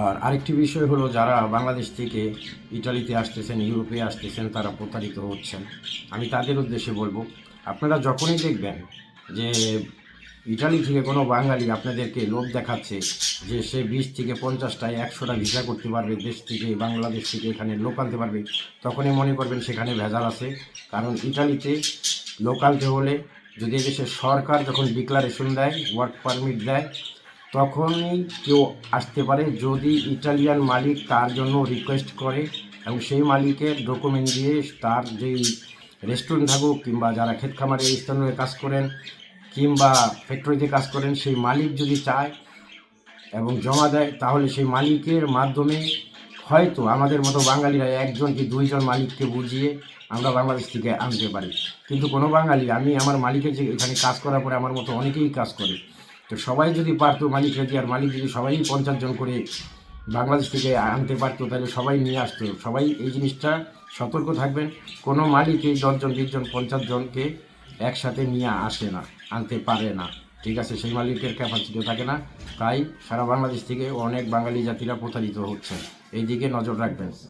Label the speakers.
Speaker 1: আর আরেকটি বিষয় হলো যারা বাংলাদেশ থেকে ইটালিতে আসতেছেন, ইউরোপে আসতেছেন, তারা প্রতারিত হচ্ছেন। আমি তাদের উদ্দেশ্যে বলব, আপনারা যখনই দেখবেন যে ইটালি থেকে কোনো বাঙালি আপনাদেরকে লোভ দেখাচ্ছে যে সে বিশ থেকে পঞ্চাশটায় একশোটা ভিসা করতে পারবে, দেশ থেকে, বাংলাদেশ থেকে এখানে লোক আনতে পারবে, তখনই মনে করবেন সেখানে ভেজাল আছে। কারণ ইটালিতে লোক আনতে হলে যদি দেশের সরকার যখন ডিক্লারেশন দেয় ওয়ার্ক পারমিট দেয়, তখনই কেউ আসতে পারে যদি ইটালিয়ান মালিক তার জন্য রিকোয়েস্ট করে এবং সেই মালিকের ডকুমেন্ট দিয়ে তার যেই রেস্টুরেন্ট থাকুক কিংবা যারা ক্ষেত খামারে স্থানীয় কাজ করেন কিংবা ফ্যাক্টরিতে কাজ করেন, সেই মালিক যদি চায় এবং জমা দেয়, তাহলে সেই মালিকের মাধ্যমে হয়তো আমাদের মতো বাঙালিরা একজন কি দুইজন মালিককে বুঝিয়ে আমরা বাংলাদেশ থেকে আনতে পারি। কিন্তু কোনো বাঙালি, আমি আমার মালিকের যে এখানে কাজ করার পরে আমার মতো অনেকেই কাজ করে। তো সবাই যদি পারতো মালিক রেজি আর মালিক যদি সবাই পঞ্চাশ জন করে বাংলাদেশ থেকে আনতে পারতো, তাহলে সবাই নিয়ে আসতো। সবাই এই জিনিসটা সতর্ক থাকবেন। কোনো মালিকই দশজন, বিশজন, পঞ্চাশ জনকে একসাথে নিয়ে আসে না, আনতে পারে না। ঠিক আছে, সেই মালিকের ক্যাপাসিটিও থাকে না। তাই সারা বাংলাদেশ থেকে অনেক বাঙালি জাতিরা প্রতারিত হচ্ছে এই দিকে নজর রাখবেন।